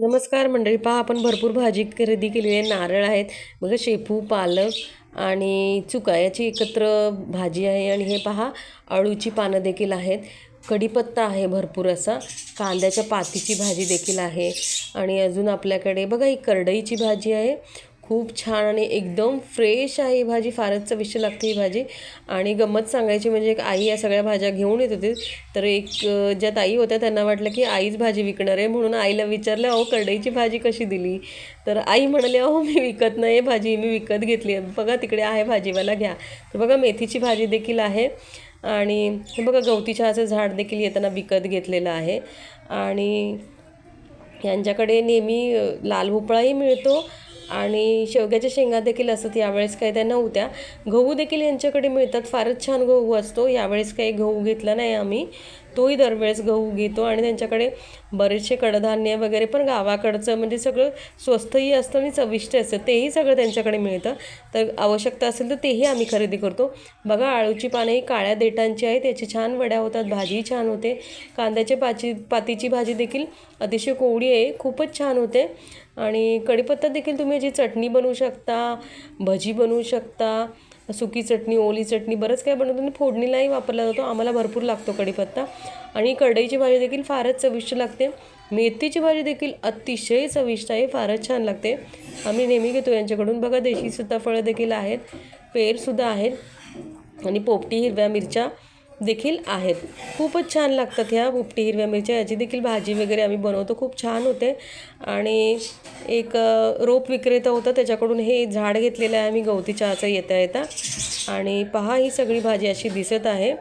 नमस्कार मंडळी पहा आपण भरपूर भाजी खरेदी केलेली आहे. नारळ आहेत बघा शेपू पालक आणि चुका याची एकत्र भाजी आहे. आणि हे पहा अळूची पानं देखील आहेत. कढीपत्ता आहे भरपूर असा. कांद्याच्या पातीची भाजी देखील आहे. आणि अजून आपल्याकडे बघा ही करडईची भाजी आहे. खूप छान आणि एकदम फ्रेश आहे ही भाजी. फारच चविष्ट लागते ही भाजी. आणि गंमत सांगायची म्हणजे एक आई या सगळ्या भाज्या घेऊन येत होती. तर एक ज्या ताई होत्या त्यांना वाटलं की आईच भाजी विकणार आहे. म्हणून आईला विचारलं अहो करडईची भाजी कशी दिली? तर आई म्हणाली अहो मी विकत नाही आहे भाजी. मी विकत घेतली आहे. बघा तिकडे आहे भाजीवाला घ्या. तर बघा मेथीची भाजी देखील आहे. आणि हे बघा गवती चहाचं झाड देखील येताना विकत घेतलेलं आहे. आणि यांच्याकडे नेहमी लाल भोपळाही मिळतो. आणि शेवग्याच्या शेंगा देखील असतात यावेळेस काही त्या नव्हत्या गहू देखील यांच्याकडे मिळतात. फारच छान गहू असतो. यावेळेस काही गहू घेतला नाही आम्ही. तोही दरवेळेस गहू घेतो आणि त्यांच्याकडे बरेचसे कडधान्य वगैरे पण गावाकडचं म्हणजे सगळं स्वस्तही असतं आणि चविष्ट असतं. तेही सगळं त्यांच्याकडे मिळतं. तर आवश्यकता असेल तर तेही आम्ही खरेदी करतो. बघा आळूची पानं ही काळ्या देटांची आहे त्याची छान वड्या होतात. भाजीही छान होते. कांद्याच्या पाची पातीची भाजी देखील अतिशय कोवळी आहे. खूपच छान होते. आणि कढीपत्ता देखील तुम्ही याची चटणी बनवू शकता भजी बनवू शकता सुकी चटणी ओली चटणी बरंच काही बनवतो. आणि फोडणीलाही वापरला जातो. आम्हाला भरपूर लागतो कढीपत्ता. आणि कढईची भाजी देखील फारच चविष्ट लागते. मेथीची भाजी देखील अतिशय चविष्ट आहे. फारच छान लागते. आम्ही नेहमी घेतो यांच्याकडून. बघा देशी सीताफळं देखील आहेत. पेरसुद्धा आहेत. आणि पोपटी हिरव्या मिरच्या देखील आहेत. खूपच छान लागतात ह्या पोपटी हिरव्या मिरच्या. याची देखील भाजी वगैरे आम्ही बनवतो. खूप छान होते. आणि एक रोप विक्रेता होता त्याच्याकडून हे झाड घेतलेलं आहे आम्ही गवती चहाचं येता येता. आणि पहा ही सगळी भाजी अशी दिसत आहे.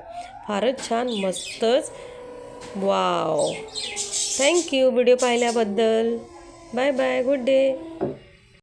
फारच छान मस्तच. वाव. थँक्यू व्हिडिओ पाहिल्याबद्दल. Bye bye good day